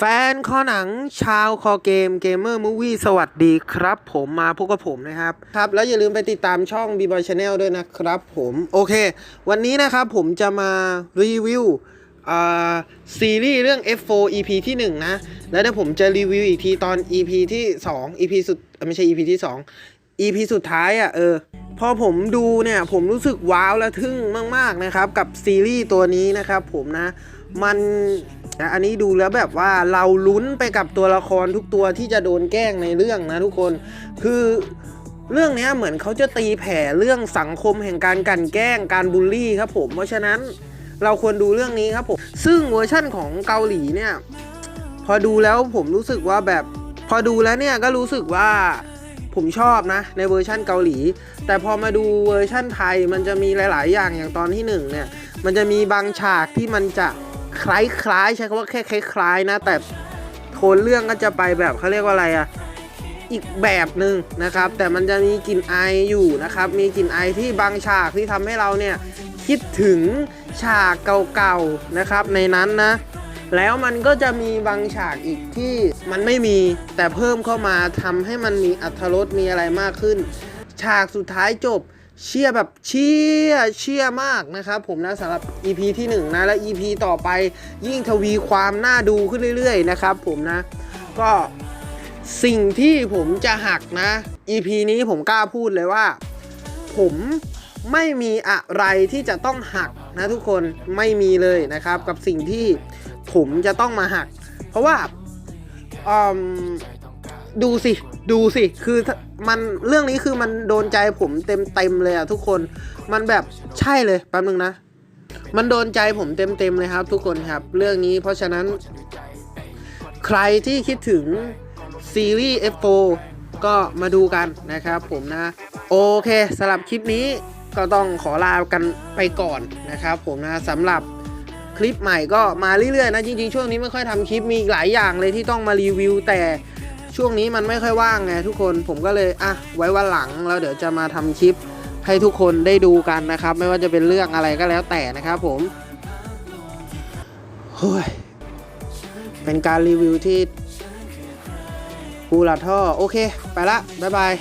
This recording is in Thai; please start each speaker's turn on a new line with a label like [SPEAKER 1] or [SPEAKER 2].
[SPEAKER 1] แฟนคอหนังชาวคอเกมเกมเมอร์มูวี่สวัสดีครับ ผมมาพบกับผมนะครับครับ แล้วอย่าลืมไปติดตามช่อง b b o y Channel ด้วยนะครับผมโอเค วันนี้นะครับผมจะมารีวิวอ่าซีรีส์เรื่อง F4 EP ที่ 1 นะ แล้วเดี๋ยวผมจะรีวิวอีกทีตอน EP ที่ 2 EP สุดไม่ใช่ EP ที่ 2 EP สุดท้ายอะเออพอผมดูเนี่ยผมรู้สึกว้าวและทึ่งมาก ๆนะครับ กับซีรีส์ตัวนี้นะครับผมนะมัน นะอันนี้ดูแล้วแบบว่าเราลุ้นไปกับตัวละครทุกตัวที่จะโดนแกล้งในเรื่องนะทุกคนคือเรื่องนี้เหมือนเขาจะตีแผ่เรื่องสังคมแห่งการกันแกล้งการบูลลี่ครับผม เพราะฉะนั้นเราควรดูเรื่องนี้ครับผม ซึ่งเวอร์ชั่นของเกาหลีเนี่ย พอดูแล้วผมรู้สึกว่าแบบ พอดูแล้วเนี่ยก็รู้สึกว่าผมชอบนะในเวอร์ชั่นเกาหลี แต่พอมาดูเวอร์ชั่นไทยมันจะมีหลาย ๆ อย่างอย่างตอนที่หนึ่งเนี่ยมันจะมีบางฉากที่มันจะ คล้ายๆใช้คำว่าแค่คล้ายๆนะ แต่โทนเรื่องก็จะไปแบบเขาเรียกว่าอะไรอะอีกแบบหนึ่งนะครับ แต่มันจะมีกลิ่นไออยู่นะครับ มีกลิ่นไอที่บางฉากที่ทำให้เราเนี่ยคิดถึงฉากเก่าๆนะครับ ในนั้นนะ แล้วมันก็จะมีบางฉากอีกที่มันไม่มีแต่เพิ่มเข้ามาทำให้มันมีอัธรสมีอะไรมากขึ้น ฉากสุดท้ายจบ เชียแบบเชียเชียมากนะครับผมนะสำหรับ EP ที่ 1 นะ และ EP ต่อไปยิ่งทวีความน่าดูขึ้นเรื่อย ๆ นะครับผมนะ ก็สิ่งที่ผมจะหักนะ EP นี้ผมกล้าพูดเลยว่า ผมไม่มีอะไรที่จะต้องหักนะทุกคนไม่มีเลยนะครับ กับสิ่งที่ผมจะต้องมาหัก เพราะว่าอืม ดูสิ ดูสิ คือมันเรื่องนี้คือมันโดนใจผมเต็มเต็มเลยอะทุกคน มันแบบใช่เลยแป๊บนึงนะ มันโดนใจผมเต็มเต็มเลยครับ ทุกคนครับ เรื่องนี้เพราะฉะนั้น ใครที่คิดถึงซีรีส์ F4 ก็มาดูกันนะครับผมนะ โอเคสำหรับคลิปนี้ก็ต้องขอลากันไปก่อนนะครับผมนะสำหรับคลิปใหม่ก็มาเรื่อยๆนะ จริงๆ ช่วงนี้ไม่ค่อยทำคลิปมีหลายอย่างเลยที่ต้องมารีวิวแต่ ช่วงนี้มันไม่ค่อยว่างไงทุกคนผมก็เลยอะไว้วันหลังแล้วเดี๋ยวจะมาทำคลิปให้ทุกคนได้ดูกันนะครับ ไม่ว่าจะเป็นเรื่องอะไรก็แล้วแต่นะครับผมเฮ้ยเป็นการรีวิวที่กูละท่อโอเค ไปละบ๊ายบาย